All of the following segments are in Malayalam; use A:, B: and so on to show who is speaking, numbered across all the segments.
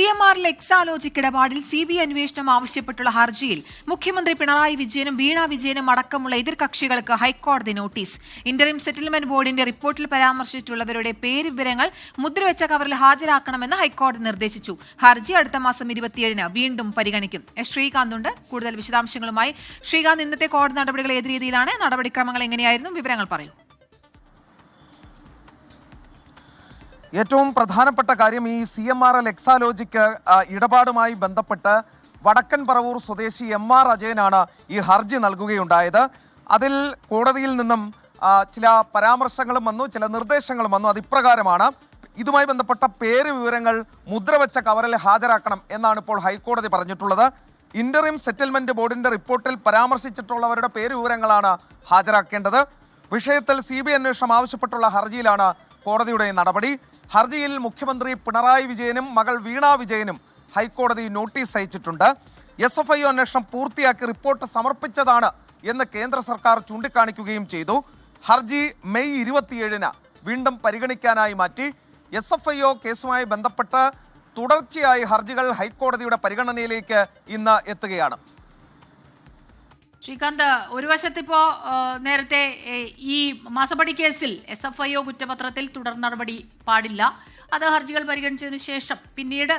A: സി എം ആറിൽ എക്സാലോജിക് ഇടപാടിൽ സി ബി ഐ അന്വേഷണം ആവശ്യപ്പെട്ടുള്ള ഹർജിയിൽ മുഖ്യമന്ത്രി പിണറായി വിജയനും വീണ വിജയനും അടക്കമുള്ള എതിർകക്ഷികൾക്ക് ഹൈക്കോടതി നോട്ടീസ്. ഇന്ററിം സെറ്റിൽമെന്റ് ബോർഡിന്റെ റിപ്പോർട്ടിൽ പരാമർശിച്ചിട്ടുള്ളവരുടെ പേര് വിവരങ്ങൾ മുദ്രവെച്ച കവറിൽ ഹാജരാക്കണമെന്ന് ഹൈക്കോടതി നിർദ്ദേശിച്ചു. ഹർജി അടുത്ത മാസം ഇരുപത്തിയേഴിന് വീണ്ടും പരിഗണിക്കും. എസ് ശ്രീകാന്ത് ഉണ്ട്. കൂടുതൽ വിശദാംശങ്ങളുമായി ശ്രീകാന്ത് ഇന്നത്തെ കോടതി നടപടികൾ ഏത് രീതിയിലാണ്. നടപടിക്രമങ്ങൾ എങ്ങനെയായിരുന്നു? വിവരങ്ങൾ പറയൂ.
B: ഏറ്റവും പ്രധാനപ്പെട്ട കാര്യം ഈ C M R L Exalogic ഇടപാടുമായി ബന്ധപ്പെട്ട് വടക്കൻ പറവൂർ സ്വദേശി എം ആർ അജയനാണ് ഈ ഹർജി നൽകുകയുണ്ടായത്. അതിൽ കോടതിയിൽ നിന്നും ചില പരാമർശങ്ങളും വന്നു ചില നിർദ്ദേശങ്ങളും വന്നു. അതിപ്രകാരമാണ് ഇതുമായി ബന്ധപ്പെട്ട പേര് വിവരങ്ങൾ മുദ്രവെച്ച കവറിൽ ഹാജരാക്കണം എന്നാണ് ഇപ്പോൾ ഹൈക്കോടതി പറഞ്ഞിട്ടുള്ളത്. ഇന്ററിം സെറ്റിൽമെന്റ് ബോർഡിന്റെ റിപ്പോർട്ടിൽ പരാമർശിച്ചിട്ടുള്ളവരുടെ പേര് വിവരങ്ങളാണ് ഹാജരാക്കേണ്ടത്. വിഷയത്തിൽ സി ബി അന്വേഷണം ആവശ്യപ്പെട്ടുള്ള ഹർജിയിലാണ് കോടതിയുടെ നടപടി. ഹർജിയിൽ മുഖ്യമന്ത്രി പിണറായി വിജയനും മകൾ വീണ വിജയനും ഹൈക്കോടതി നോട്ടീസ് അയച്ചിട്ടുണ്ട്. എസ് എഫ് ഐ അന്വേഷണം പൂർത്തിയാക്കി റിപ്പോർട്ട് സമർപ്പിച്ചതാണ് എന്ന് കേന്ദ്ര സർക്കാർ ചൂണ്ടിക്കാണിക്കുകയും ചെയ്തു. ഹർജി മെയ് ഇരുപത്തിയേഴിന് വീണ്ടും പരിഗണിക്കാനായി മാറ്റി. എസ് എഫ് ഐ ഒ കേസുമായി ബന്ധപ്പെട്ട് തുടർച്ചയായി ഹർജികൾ ഹൈക്കോടതിയുടെ പരിഗണനയിലേക്ക് ഇന്ന് എത്തുകയാണ്.
C: ശ്രീകാന്ത് ഒരു വശത്ത് ഇപ്പോ നേരത്തെ ഈ മാസപ്പടി കേസിൽ എസ് എഫ് ഐ ഒ കുറ്റപത്രത്തിൽ തുടർ നടപടി പാടില്ല. അത് ഹർജികൾ പരിഗണിച്ചതിന് ശേഷം പിന്നീട്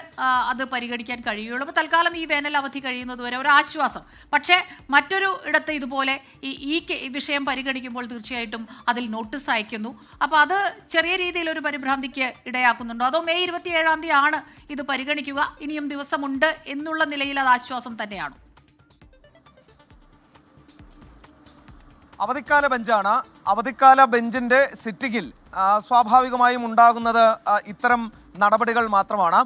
C: അത് പരിഗണിക്കാൻ കഴിയുള്ളൂ അപ്പോൾ തൽക്കാലം ഈ വേനൽ അവധി കഴിയുന്നത് വരെ ഒരു ആശ്വാസം പക്ഷേ മറ്റൊരു ഇടത്ത് ഇതുപോലെ ഈ ഈ വിഷയം പരിഗണിക്കുമ്പോൾ തീർച്ചയായിട്ടും അതിൽ നോട്ടീസ് അയക്കുന്നു. അപ്പോൾ അത് ചെറിയ രീതിയിൽ ഒരു പരിഭ്രാന്തിക്ക് ഇടയാക്കുന്നുണ്ടോ. അതോ മെയ് ഇരുപത്തി ഏഴാം തീയതി ആണ് ഇത് പരിഗണിക്കുക. ഇനിയും ദിവസമുണ്ട് എന്നുള്ള നിലയിൽ അത് ആശ്വാസം തന്നെയാണോ.
B: അവധിക്കാല ബെഞ്ചാണ്. അവധിക്കാല ബെഞ്ചിന്റെ സിറ്റിംഗിൽ സ്വാഭാവികമായും ഉണ്ടാകുന്നത് ഇത്തരം നടപടികൾ മാത്രമാണ്.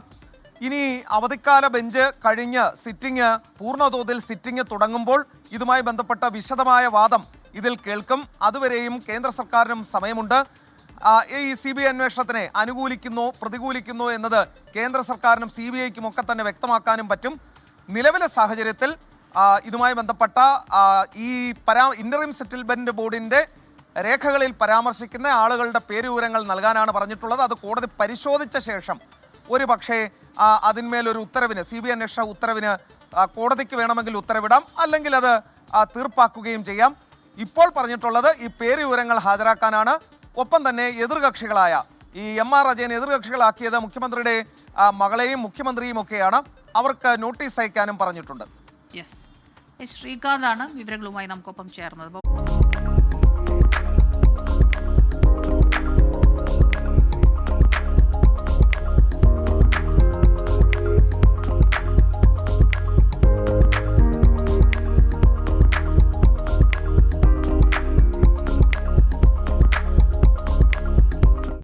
B: ഇനി അവധിക്കാല ബെഞ്ച് കഴിഞ്ഞ് സിറ്റിംഗ് പൂർണതോതിൽ സിറ്റിംഗ് തുടങ്ങുമ്പോൾ ഇതുമായി ബന്ധപ്പെട്ട വിശദമായ വാദം ഇതിൽ കേൾക്കും. അതുവരെയും കേന്ദ്ര സർക്കാരിനും സമയമുണ്ട്. ഈ സി ബി ഐ അന്വേഷണത്തിനെ അനുകൂലിക്കുന്നോ പ്രതികൂലിക്കുന്നോ എന്നത് കേന്ദ്ര സർക്കാരിനും സി ബി ഐക്കും ഒക്കെ തന്നെ വ്യക്തമാക്കാനും പറ്റും. നിലവിലെ സാഹചര്യത്തിൽ ഇതുമായി ബന്ധപ്പെട്ട ഈ പരാ ഇന്ററിം സെറ്റിൽമെന്റ് ബോർഡിന്റെ രേഖകളിൽ പരാമർശിക്കുന്ന ആളുകളുടെ പേര് വിവരങ്ങൾ നൽകാനാണ് പറഞ്ഞിട്ടുള്ളത്. അത് കോടതി പരിശോധിച്ച ശേഷം ഒരു പക്ഷേ അതിന്മേലൊരു ഉത്തരവിന് സി ബി അന്വേഷണ ഉത്തരവിന് കോടതിക്ക് വേണമെങ്കിൽ ഉത്തരവിടാം അല്ലെങ്കിൽ അത് തീർപ്പാക്കുകയും ചെയ്യാം. ഇപ്പോൾ പറഞ്ഞിട്ടുള്ളത് ഈ പേര് വിവരങ്ങൾ ഹാജരാക്കാനാണ്. ഒപ്പം തന്നെ എതിർകക്ഷികളായ ഈ എം ആർ അജയൻ എതിർകക്ഷികളാക്കിയത് മുഖ്യമന്ത്രിയുടെ മകളെയും മുഖ്യമന്ത്രിയും ഒക്കെയാണ്. അവർക്ക് നോട്ടീസ് അയക്കാനും പറഞ്ഞിട്ടുണ്ട്.
C: യെസ് ശ്രീകാന്താണ് വിവരങ്ങളുമായി നമുക്കൊപ്പം ചേർന്നത്.